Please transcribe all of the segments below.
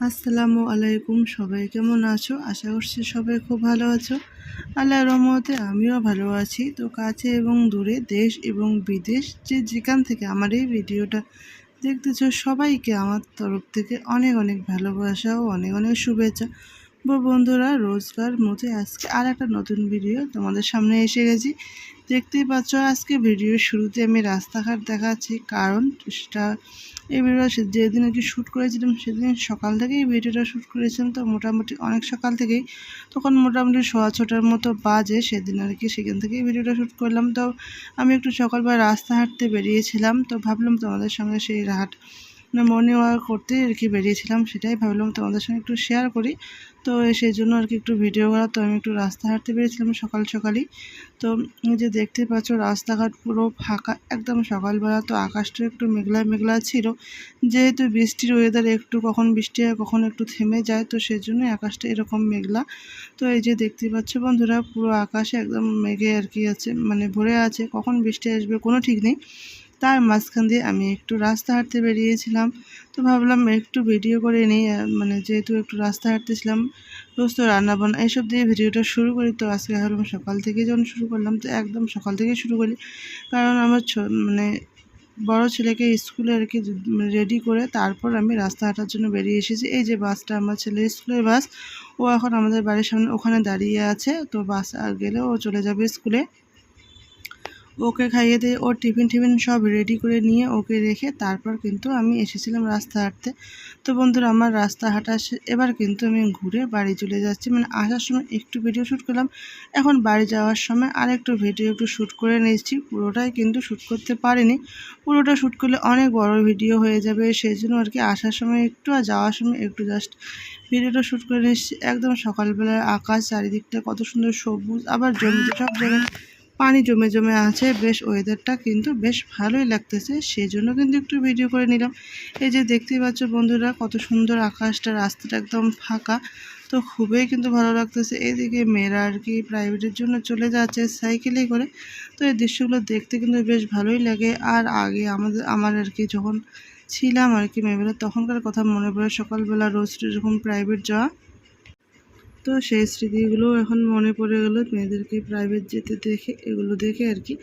আসসালামু আলাইকুম সবাই, কেমন আছো? আশা করছি সবাই খুব ভালো আছো। আল্লাহ রহমতে আমিও ভালো আছি। তো কাছে এবং দূরে দেশ এবং বিদেশ যে যেখান থেকে আমার এই ভিডিওটা দেখতেছো, সবাইকে আমার তরফ থেকে অনেক অনেক ভালোবাসা ও অনেক অনেক শুভেচ্ছা। বন্ধুরা, রোজগার মতে আজকে আর একটা নতুন ভিডিও তোমাদের সামনে এসে গেছি। দেখতেই পাচ্ছ, আজকে ভিডিওর শুরুতে আমি রাস্তাঘাট দেখাচ্ছি, কারণ সেটা এই ভিডিওটা যেদিন আর কি শ্যুট করেছিলাম, সেদিন সকাল থেকেই ভিডিওটা শ্যুট করেছিলাম। তো মোটামুটি অনেক সকাল থেকেই, তখন মোটামুটি সোয়া ছটার মতো বাজে সেদিন আর কি সেখান থেকেই ভিডিওটা শ্যুট করলাম। তো আমি একটু সকালবেলা রাস্তা হাঁটতে বেরিয়েছিলাম, তো ভাবলাম তোমাদের সঙ্গে সেই হাট মর্নিং ওয়াক করতে আর কি বেরিয়েছিলাম সেটাই ভাবলাম তোমাদের সঙ্গে একটু শেয়ার করি। তো সেই জন্য আর কি একটু ভিডিও করা। তো আমি একটু রাস্তা হাঁটতে বেরিয়েছিলাম সকাল সকালই। তো যে দেখতে পাচ্ছ রাস্তাঘাট পুরো ফাঁকা, একদম সকালবেলা। তো আকাশটা একটু মেঘলা মেঘলা ছিল। যেহেতু বৃষ্টির ওয়েদার একটু কখন বৃষ্টি হয়, কখন একটু থেমে যায়, তো সেই জন্যই আকাশটা এরকম মেঘলা। তো এই যে দেখতে পাচ্ছ বন্ধুরা, পুরো আকাশে একদম মেঘে আর কি আছে মানে ভরে আছে। কখন বৃষ্টি আসবে কোনো ঠিক নেই। তার মাঝখান দিয়ে আমি একটু রাস্তা হাঁটতে বেরিয়েছিলাম। তো ভাবলাম একটু ভিডিও করে নিই মানে যেহেতু একটু রাস্তা হাঁটতেছিলাম রোজ তো রান্নাবান্না এইসব দিয়ে ভিডিওটা শুরু করি। তো আজকে ভাবলাম সকাল থেকে যখন শুরু করলাম, তো একদম সকাল থেকে শুরু করি। কারণ আমার মানে বড় ছেলেকে স্কুলে আর কি রেডি করে তারপর আমি রাস্তা হাঁটার জন্য বেরিয়ে এসেছি। এই যে বাসটা আমার ছেলের স্কুলের বাস, ও এখন আমাদের বাড়ির সামনে ওখানে দাঁড়িয়ে আছে। তো বাস আর গেলে ও চলে যাবে স্কুলে। ওকে খাইয়ে দিয়ে ওর টিফিন টিফিন সব রেডি করে নিয়ে ওকে রেখে তারপর কিন্তু আমি এসেছিলাম রাস্তা হাঁটতে। তো বন্ধুরা, আমার রাস্তা হাঁটা এবার কিন্তু আমি ঘুরে বাড়ি চলে যাচ্ছি। মানে আসার সময় একটু ভিডিও শ্যুট করলাম। এখন বাড়ি যাওয়ার সময় আর একটু ভিডিও একটু শ্যুট করে নিয়েছি। পুরোটাই কিন্তু শ্যুট করতে পারিনি। পুরোটা শ্যুট করলে অনেক বড় ভিডিও হয়ে যাবে। সেই জন্য আর কি আসার সময় একটু আর যাওয়ার সময় একটু জাস্ট ভিডিওটা শ্যুট করে নিচ্ছি একদম সকালবেলায় আকাশ, চারিদিকটা কত সুন্দর সবুজ, আবার জমিতে সব জায়গায় পানি জমে জমে আছে, বেশ ওয়েদারটা কিন্তু বেশ ভালোই লাগতেছে সেই জন্য কিন্তু একটু ভিডিও করে নিলাম। এই যে দেখতেই পাচ্ছ বন্ধুরা, কত সুন্দর আকাশটা, রাস্তাটা একদম ফাঁকা, তো খুবই কিন্তু ভালো লাগতেছে। এইদিকে মেয়েরা আর কি প্রাইভেটের জন্য চলে যাচ্ছে সাইকেলে করে, তো এই দৃশ্যগুলো দেখতে কিন্তু বেশ ভালোই লাগে। আর আগে আমাদের, আমার আর কি যখন ছিলাম আর কি মেয়েবেলা তখনকার কথা মনে পড়ে সকালবেলা রোজ যখন প্রাইভেট যাওয়া তো সেই স্মৃতিগুলো এখন মনে পড়ে গেল মেয়েদেরকে প্রাইভেট যেতে দেখে, এগুলো দেখে আর কি।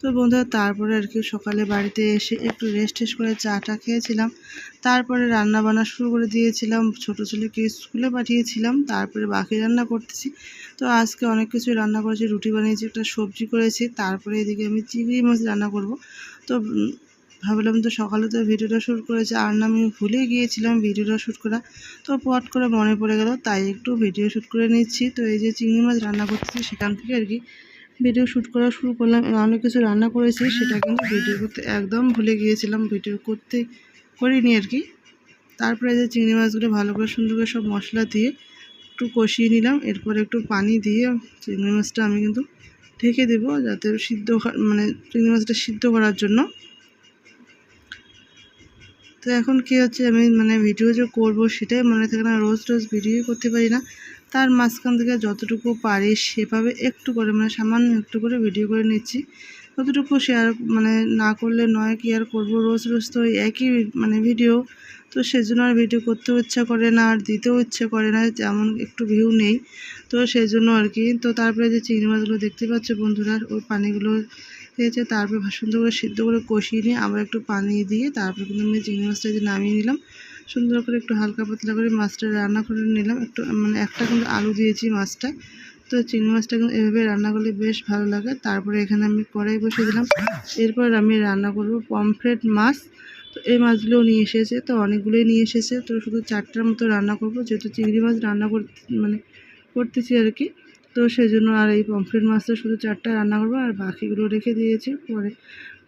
তো বন্ধুরা, তারপরে আর কি সকালে বাড়িতে এসে একটু রেস্ট টেস্ট করে চাটা খেয়েছিলাম। তারপরে রান্না বান্না শুরু করে দিয়েছিলাম, ছোটো ছেলেকে স্কুলে পাঠিয়েছিলাম, তারপরে বাকি রান্না করতেছি। তো আজকে অনেক কিছু রান্না করেছি, রুটি বানিয়েছি, একটা সবজি করেছি, তারপরে এদিকে আমি চিংড়ি মাছ রান্না করব। তো ভাবলাম তো সকালে তো ভিডিওটা শ্যুট করেছে, আর না আমি ভুলে গিয়েছিলাম ভিডিওটা শ্যুট করা। তো পট করে মনে পড়ে গেল, তাই একটু ভিডিও শ্যুট করে নিচ্ছি। তো এই যে চিংড়ি মাছ রান্না করতেছি সেখান থেকে আর কি ভিডিও শ্যুট করা শুরু করলাম। অনেক কিছু রান্না করেছি, সেটা কিন্তু ভিডিও করতে একদম ভুলে গিয়েছিলাম, ভিডিও করতে করিনি আর কি। তারপরে যে চিংড়ি মাছগুলো ভালো করে সুন্দর করে সব মশলা দিয়ে একটু কষিয়ে নিলাম, এরপরে একটু পানি দিয়ে চিংড়ি মাছটা আমি কিন্তু ঢেকে দেবো, যাতে সিদ্ধ মানে চিংড়ি মাছটা সিদ্ধ করার জন্য। তো এখন কি হচ্ছে, আমি মানে ভিডিও যে করব সেটাই মনে থাকে না, রোজ রোজ ভিডিও করতে পারি না। তার মাঝখান থেকে যতটুকু পারি সেভাবে একটু করে মানে সামান্য একটু করে ভিডিও করে নিচ্ছি। ততটুকু শেয়ার মানে না করলে নয় কি আর করব, রোজ রোজ তো একই মানে ভিডিও তো সেজন্য আর ভিডিও করতেও ইচ্ছা করে না, আর দিতেও ইচ্ছে করে না, যেমন একটু ভিউ নেই। তো সেই জন্য আর কি, তো তারপরে যে চিংড়ি মাছগুলো দেখতে পাচ্ছে বন্ধুরা, ওই পানিগুলো হয়েছে তারপর সুন্দর করে সিদ্ধ করে কষিয়ে নিয়ে আবার একটু পানি দিয়ে তারপর কিন্তু আমি চিংড়ি মাছটা যে নামিয়ে নিলাম, সুন্দর করে একটু হালকা পাতলা করে মাছটা রান্না করে নিলাম। একটু মানে একটা কিন্তু আলু দিয়েছি মাছটা তো চিংড়ি মাছটা কিন্তু এভাবে রান্না করলে বেশ ভালো লাগে। তারপরে এখানে আমি কড়াই বসে দিলাম। এরপর আমি রান্না করব পমফ্রেট মাছ। তো এই মাছগুলো নিয়ে এসেছে, তো অনেকগুলোই নিয়ে এসেছে। তো শুধু চারটার মতো রান্না করব, যেহেতু চিংড়ি মাছ রান্না করতে মানে করতেছি আর কি। তো সেজন্য আর এই পমফ্রেট মাছটা শুধু চারটা রান্না করব, আর বাকিগুলো রেখে দিয়েছি। পরে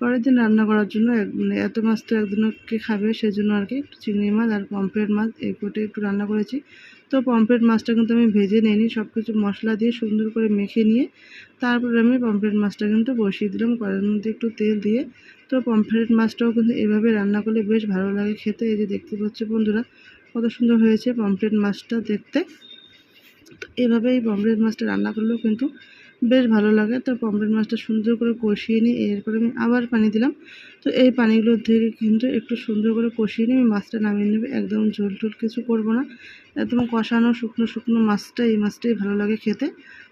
পরের দিন রান্না করার জন্য মানে এত মাছ তো একদিনকে খাবে সেজন্য আর কি, একটু চিংড়ি মাছ আর পমফ্রেট মাছ এই কোটে একটু রান্না করেছি। তো পমফ্রেট মাছটা কিন্তু আমি ভেজে নিইনি সব কিছু মশলা দিয়ে সুন্দর করে মেখে নিয়ে তারপরে আমি পমফ্রেট মাছটা কিন্তু বসিয়ে দিলাম, কড়াইয়ের মধ্যে একটু তেল দিয়ে। তো পমফ্রেট মাছটাও কিন্তু এভাবে রান্না করলে বেশ ভালো লাগে খেতে, এই যে দেখতে পাচ্ছ বন্ধুরা কত সুন্দর হয়েছে পমফ্রেট মাছটা দেখতে। এভাবেই পমফ্রেট মাছটা রান্না করলেও কিন্তু বেশ ভালো লাগে। তো পমফ্রেট মাছটা সুন্দর করে কষিয়ে নিই এরপরে আমি আবার পানি দিলাম। তো এই পানিগুলো থেকে কিন্তু একটু সুন্দর করে কষিয়ে নিয়ে আমি মাছটা নামিয়ে নেবে। একদম ঝোল টোল কিছু করব না। একদম কষানো শুকনো শুকনো মাছটা, এই মাছটাই ভালো লাগে খেতে।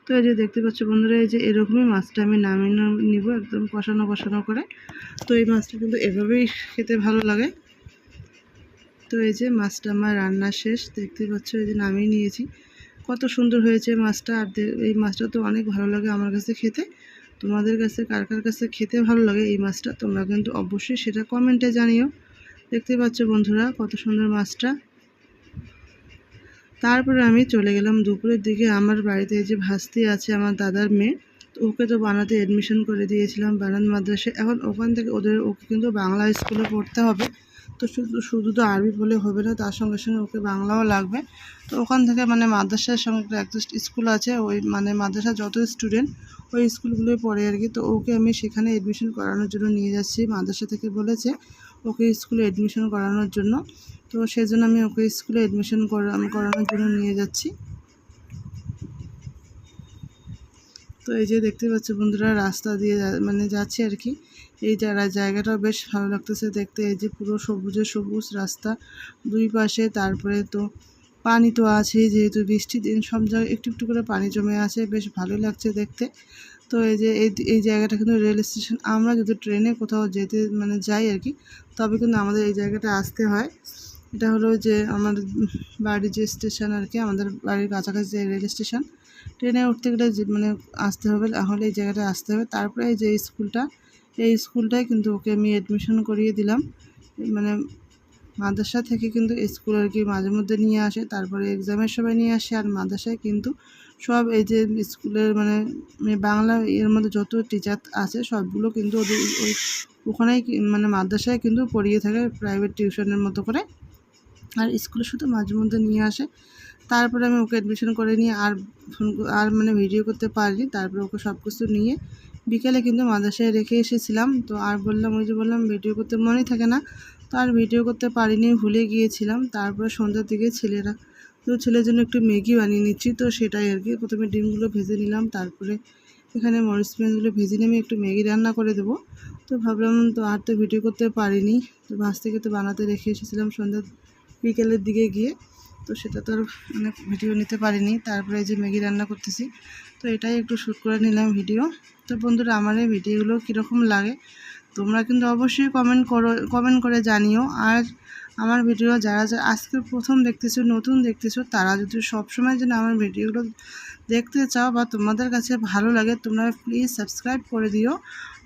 তো এই যে দেখতে পাচ্ছ বন্ধুরা, এই যে এরকমই মাছটা আমি নামিয়ে নিব একদম কষানো কষানো করে। তো এই মাছটা কিন্তু এভাবেই খেতে ভালো লাগে। তো এই যে মাছটা আমার রান্না শেষ। দেখতে পাচ্ছ এই যে নামিয়ে নিয়েছি। কত সুন্দর হয়েছে মাছটা, আর এই মাছটা তো অনেক ভালো লাগে আমার কাছে খেতে। তোমাদের কাছে, কার কার কাছে খেতে ভালো লাগে এই মাছটা, তোমরা কিন্তু অবশ্যই সেটা কমেন্টে জানিও। দেখতে পাচ্ছ বন্ধুরা কত সুন্দর মাছটা। তারপরে আমি চলে গেলাম দুপুরের দিকে। আমার বাড়িতে যে ভাস্তি আছে, আমার দাদার মেয়ে ওকে তো বানাতে অ্যাডমিশন করে দিয়েছিলাম বানান মাদ্রাসে। এখন ওখান থেকে ওদের, ওকে কিন্তু বাংলা স্কুলে পড়তে হবে। তো শুধু শুধু তো আরবি বলে হবে না, তার সঙ্গে সঙ্গে ওকে বাংলাও লাগবে। তো ওখান থেকে মানে মাদ্রাসার সঙ্গে একটা স্কুল আছে, ওই মানে মাদ্রাসার যত স্টুডেন্ট ওই স্কুলগুলোই পড়ে আর কি। তো ওকে আমি সেখানে অ্যাডমিশন করানোর জন্য নিয়ে যাচ্ছি, মাদ্রাসা থেকে বলেছে ওকে স্কুলে অ্যাডমিশন করানোর জন্য। তো সেই জন্য আমি ওকে স্কুলে অ্যাডমিশন করানোর জন্য নিয়ে যাচ্ছি। তো এই যে দেখতে পাচ্ছ বন্ধুরা, রাস্তা দিয়ে মানে যাচ্ছে আর কি। এই জায়গা, জায়গাটাও বেশ ভালো লাগতেছে দেখতে। এই যে পুরো সবুজে সবুজ রাস্তা, দুই পাশে তারপরে তো পানি তো আছে যেহেতু বৃষ্টির দিন, সব জায়গায় একটু একটু করে পানি জমে আছে, বেশ ভালোই লাগছে দেখতে। তো এই যে এই জায়গাটা কিন্তু রেল স্টেশন, আমরা যদি ট্রেনে কোথাও যেতে মানে যাই আর কি, তবে কিন্তু আমাদের এই জায়গাটা আসতে হয়। এটা হলো যে আমার বাড়ির যে স্টেশন আর কি, আমাদের বাড়ির কাছাকাছি যে রেল স্টেশন, ট্রেনে উঠতে গেলে মানে আসতে হবে, তাহলে এই জায়গাটায় আসতে হবে। তারপরে এই যে স্কুলটা এই স্কুলটায় কিন্তু ওকে আমি অ্যাডমিশন করিয়ে দিলাম। মানে মাদ্রাসা থেকে কিন্তু স্কুল আর কি মাঝে মধ্যে নিয়ে আসে, তারপরে এক্সামের সময় নিয়ে আসে আর মাদ্রাসায় কিন্তু সব এই যে স্কুলের মানে বাংলা এর মধ্যে যত টিচার আছে সবগুলো কিন্তু ওদের ওই ওখানেই মানে মাদ্রাসায় কিন্তু পড়িয়ে থাকে প্রাইভেট টিউশনের মতো করে। আর স্কুলে শুধু মাঝে মধ্যে নিয়ে আসে। তারপরে আমি ওকে অ্যাডমিশন করে নিয়ে আর ফোন আর মানে ভিডিও করতে পারিনি, তারপরে ওকে সব কিছু নিয়ে বিকেলে কিন্তু মাদ্রাসায় রেখে এসেছিলাম। তো আর বললাম, ওই যে বললাম ভিডিও করতে মনেই থাকে না। তো আর ভিডিও করতে পারিনি, ভুলে গিয়েছিলাম। তারপরে সন্ধ্যার দিকে ছেলেরা, তো ছেলের জন্য একটু ম্যাগি বানিয়ে নিচ্ছি। তো সেটাই আর কি, প্রথমে ডিমগুলো ভেজে নিলাম। তারপরে এখানে মরিচ পেঁয়াজগুলো ভেজে নিয়ে আমি একটু ম্যাগি রান্না করে দেবো। তো ভাবলাম, তো আর তো ভিডিও করতে পারিনি। তো ভাজ থেকে তো বানাতে রেখে এসেছিলাম সন্ধ্যা বিকেলের দিকে গিয়ে। তো সেটা তো আর মানে ভিডিও নিতে পারিনি। তারপরে যে ম্যাগি রান্না করতেছি, তো এটাই একটু শ্যুট করে নিলাম ভিডিও তো বন্ধুরা, আমার এই ভিডিওগুলো কীরকম লাগে, তোমরা কিন্তু অবশ্যই কমেন্ট করো কমেন্ট করে জানিও। আর আমার ভিডিও যারা যারা আজকে প্রথম দেখতেছো, নতুন দেখতেছো, তারা যদি সবসময় যেন আমার ভিডিওগুলো দেখতে চাও বা তোমাদের কাছে ভালো লাগে, তোমরা প্লিজ সাবস্ক্রাইব করে দিও।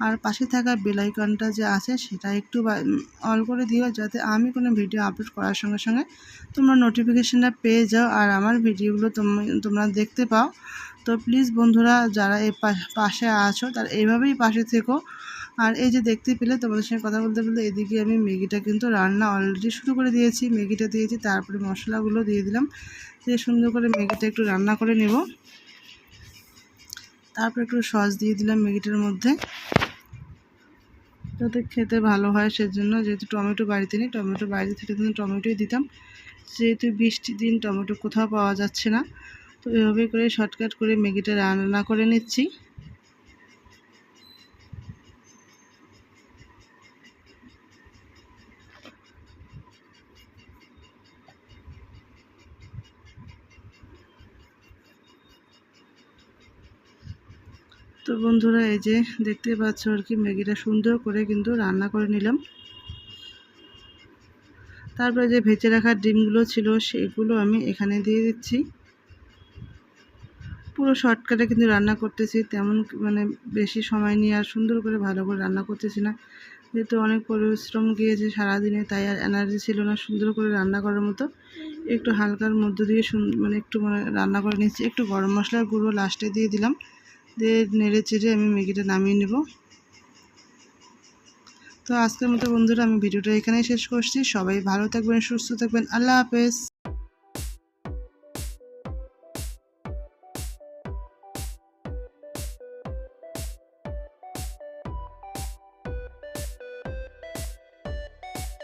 আর পাশে থাকা বেলাইকনটা যে আছে, সেটা একটু অল করে দিও, যাতে আমি কোনো ভিডিও আপলোড করার সঙ্গে সঙ্গে তোমরা নোটিফিকেশানটা পেয়ে যাও আর আমার ভিডিওগুলো তোমরা দেখতে পাও। তো প্লিজ বন্ধুরা, যারা এই পাশে আছো, তারা এইভাবেই পাশে থেকো। আর এই যে দেখতে পেলে তোমাদের সঙ্গে কথা বলতে বলতে এদিকে আমি ম্যাগিটা কিন্তু রান্না অলরেডি শুরু করে দিয়েছি। ম্যাগিটা দিয়েছি, তারপরে মশলাগুলো দিয়ে দিলাম। দিয়ে সুন্দর করে ম্যাগিটা একটু রান্না করে নেব। তারপর একটু সস দিয়ে দিলাম ম্যাগিটার মধ্যে। যাতে খেতে ভালো হয় সেজন্য, যেহেতু টমেটো বাড়িতে নেই, টমেটো বাড়িতে থেকে কিন্তু টমেটোই দিতাম। যেহেতু বৃষ্টির দিন টমেটো কোথাও পাওয়া যাচ্ছে না, তো এভাবে করে শর্টকাট করে ম্যাগিটা রান্না করে নিচ্ছি। তো বন্ধুরা, এই যে দেখতে পাচ্ছ আর কি, ম্যাগিটা সুন্দর করে কিন্তু রান্না করে নিলাম। তারপরে যে ভেজে রাখার ডিমগুলো ছিল, সেগুলো আমি এখানে দিয়ে দিচ্ছি। পুরো শর্টকাটে কিন্তু রান্না করতেছি, তেমন মানে বেশি সময় নিয়ে আর সুন্দর করে ভালো করে রান্না করতেছি না। যেহেতু অনেক পরিশ্রম গিয়েছে সারাদিনে, তাই আর এনার্জি ছিল না সুন্দর করে রান্না করার মতো। একটু হালকার মধ্য দিয়ে মানে একটু মানে রান্না করে নিচ্ছি। একটু গরম মশলার গুঁড়ো লাস্টে দিয়ে দিলাম। দিয়ে নেড়ে চেড়ে আমি ম্যাগিটা নামিয়ে নেব। তো আজকের মতো বন্ধুরা, আমি ভিডিওটা এখানেই শেষ করছি। সবাই ভালো থাকবেন, সুস্থ থাকবেন। আল্লাহ হাফেজ।